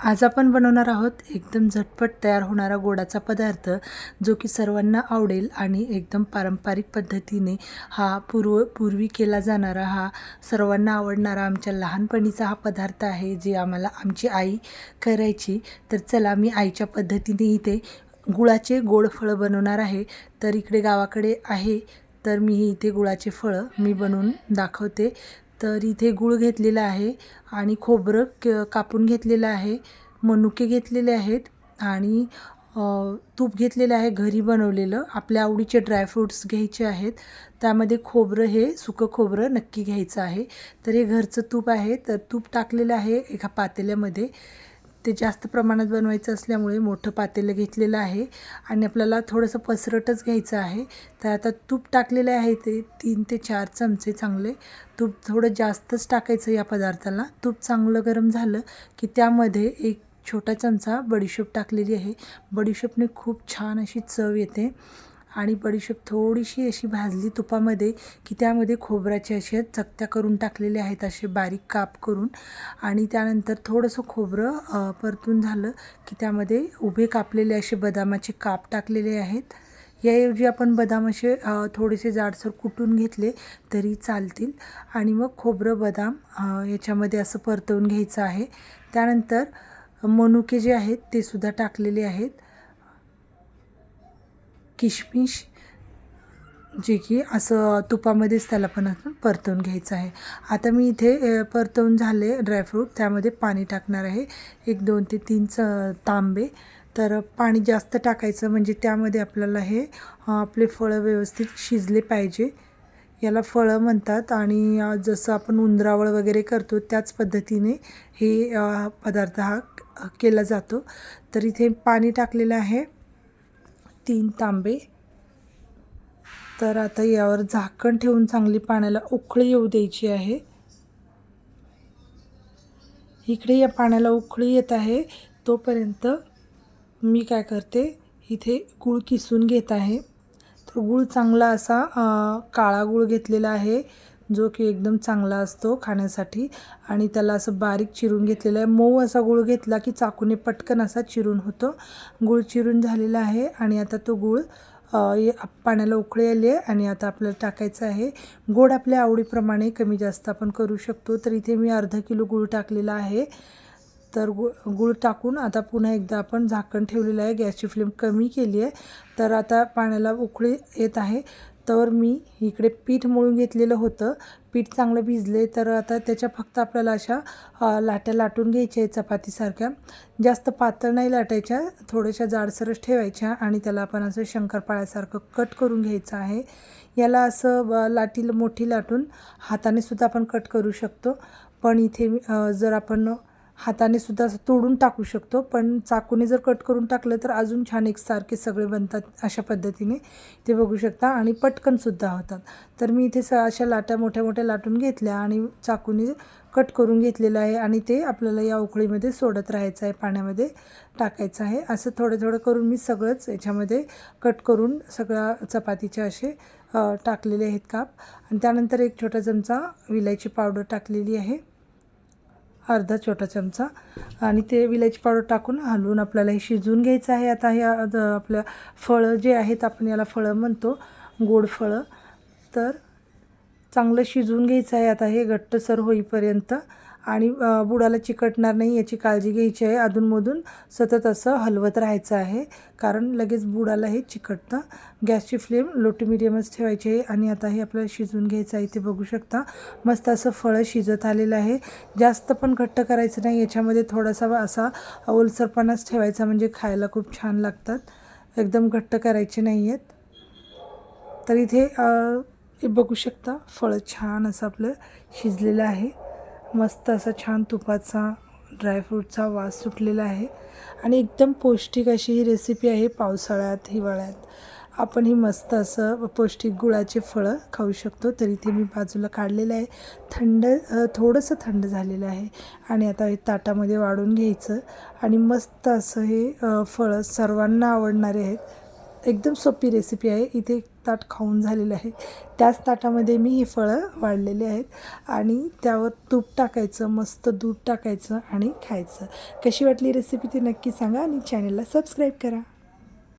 आज आपण बनवणार आहोत एकदम झटपट तयार होणारा गोडाचा पदार्थ जो की सर्वांना आवडेल आणि एकदम पारंपरिक पद्धतीने हा पूर्व पूर्वी केला जाणारा हा सर्वांना आवडणारा आमच्या लहानपणीचा हा पदार्थ आहे जे आम्हाला आमची आई करायची. तर चला मी आईच्या पद्धतीने इथे गुळाचे गोड फळं बनवणार आहे. तर इकडे गावाकडे आहे तर मी इथे गुळाचे फळं मी बनवून दाखवते. तर इथे गूळ घेतलेला आहे आणि खोबरं क कापून घेतलेलं आहे मनुके घेतलेले आहेत आणि तूप घेतलेलं आहे घरी बनवलेलं. आपल्या आवडीचे ड्रायफ्रूट्स घ्यायचे आहेत. त्यामध्ये खोबरं हे सुकं खोबरं नक्की घ्यायचं आहे. तर हे घरचं तूप आहे. तर तूप टाकलेलं आहे एका पातेल्यामध्ये. ते जास्त प्रमाणात बनवायचं असल्यामुळे मोठं पातेलं घेतलेलं आहे आणि आपल्याला थोडंसं पसरटच घ्यायचं आहे. तर आता तूप टाकलेले आहे ते तीन ते चार चमचे चांगले. तूप थोडं जास्तच टाकायचं या पदार्थाला. तूप चांगलं गरम झालं की त्यामध्ये एक छोटा चमचा बडीशोप टाकलेली आहे. बडीशोपने खूप छान अशी चव येते. आणि बडीशेप थोडीशी अशी भाजली तुपामध्ये की त्यामध्ये खोबऱ्याचे असे चकत्या करून टाकलेले आहेत असे बारीक काप करून. आणि त्यानंतर थोडंसं खोबरं परतून झालं की त्यामध्ये उभे कापलेले असे बदामाचे काप टाकलेले आहेत. याऐवजी आपण बदाम असे थोडेसे जाडसर कुटून घेतले तरी चालतील. आणि मग खोबरं बदाम याच्यामध्ये असं परतवून घ्यायचं आहे. त्यानंतर मनुके जे आहेत ते सुद्धा टाकलेले आहेत. किशमिश जे की असं तुपामध्येच त्याला पण आपण परतवून घ्यायचं आहे. आता मी इथे परतवून झाले ड्रायफ्रूट त्यामध्ये पाणी टाकणार आहे. एक दोन ते तीन च तांबे. तर पाणी जास्त टाकायचं म्हणजे त्यामध्ये आपल्याला हे आपले फळं व्यवस्थित शिजले पाहिजे. याला फळं म्हणतात आणि जसं आपण उंदरावळ वगैरे करतो त्याच पद्धतीने हे पदार्थ हा केला जातो. तर इथे पाणी टाकलेलं आहे. तीन तांबे. तर आता यावर झाकण ठेवून चांगली पाण्याला उकळी येऊ द्यायची आहे. इकडे या पाण्याला उकळी येत आहे. तोपर्यंत मी काय करते इथे गूळ किसून घेत आहे. तर गूळ चांगला असा काळा गूळ घेतलेला आहे. जो की एकदम चांगला असतो खाण्यासाठी. आणि त्याला असं बारीक चिरून घेतलेला आहे. मऊ असा गूळ घेतला की चाकूने पटकन असा चिरून होतो. गूळ चिरून झालेला आहे आणि आता तो गूळ पाण्याला उकळी आली आहे आणि आता आपल्याला टाकायचं आहे. गोड आपल्या आवडीप्रमाणे कमी जास्त आपण करू शकतो. तर इथे मी अर्धा किलो गूळ टाकलेला आहे. तर गु गूळ टाकून आता पुन्हा एकदा आपण झाकण ठेवलेलं आहे. गॅसची फ्लेम कमी केली आहे. तर आता पाण्याला उकळी येत आहे. तर मी इकडे पीठ मळून घेतलेलं होतं. पीठ चांगलं भिजले तर आता त्याच्या फक्त आपल्याला अशा लाट्या लाटून घ्यायच्या आहे चपातीसारख्या. जास्त पातळ नाही लाटायच्या थोड्याशा जाडसरच ठेवायच्या आणि त्याला आपण असं शंकरपाळ्यासारखं कट करून घ्यायचं आहे. याला असं ब- लाटीला मोठी लाटून हाताने सुद्धा आपण कट करू शकतो. पण इथे जर आपण हाताने सुद्धा असं तोडून टाकू शकतो पण चाकूने जर कट करून टाकलं तर अजून छान एकसारखे सगळे बनतात अशा पद्धतीने. ते बघू शकता आणि पटकनसुद्धा होतात. तर मी इथे स अशा लाट्या मोठ्या मोठ्या लाटून घेतल्या आणि चाकूने कट करून घेतलेलं आहे आणि ते आपल्याला या उकळीमध्ये सोडत राहायचं आहे पाण्यामध्ये टाकायचं आहे. असं थोडं थोडं करून मी सगळंच याच्यामध्ये कट करून सगळ्या चपातीचे असे टाकलेले आहेत काप. आणि त्यानंतर एक छोटा चमचा विलायची पावडर टाकलेली आहे. अर्धा छोटा चमचा. आणि ते विलायची पावडर टाकून हलवून आपल्याला हे शिजवून घ्यायचं आहे. आता हे आपल्या फळं जे आहेत आपण याला फळं म्हणतो गोड फळं. तर चांगलं शिजवून घ्यायचं आहे. आता हे घट्टसर होईपर्यंत आणि बुडाला चिकटणार नाही याची काळजी घ्यायची आहे. अधूनमधून सतत असं हलवत राहायचं आहे. कारण लगेच बुडाला हे चिकटतं. गॅसची फ्लेम लो टू मिडियमच ठेवायची आहे आणि आता हे आपल्याला शिजवून घ्यायचं आहे ते बघू शकता. मस्त असं फळं शिजत आलेलं आहे. जास्त पण घट्ट करायचं नाही. याच्यामध्ये थोडासा असा ओलसरपणाच ठेवायचा म्हणजे खायला खूप छान लागतात. एकदम घट्ट करायचे नाही आहेत. तर इथे बघू शकता. फळं छान असं आपलं शिजलेलं आहे. मस्त असा छान तुपाचा ड्रायफ्रूटचा वास सुटलेला आहे. आणि एकदम पौष्टिक अशी ही रेसिपी आहे पावसाळ्यात हिवाळ्यात. आपण ही मस्त असं पौष्टिक गुळाचे फळं खाऊ शकतो. तरी ते मी बाजूला काढलेलं आहे. थंड थोडंसं थंड झालेलं आहे. आणि आता हे ताटामध्ये वाढून घ्यायचं. आणि मस्त असं हे फळं सर्वांना आवडणारे आहेत. एकदम सोपी रेसिपी आहे. इथे एक ताट खाऊन झालेलं आहे. त्याच ताटामध्ये मी ही फळं वाढलेले आहेत आणि त्यावर तूप टाकायचं मस्त दूध टाकायचं आणि खायचं. कशी वाटली रेसिपी ती नक्की सांगा आणि चॅनलला सबस्क्राईब करा.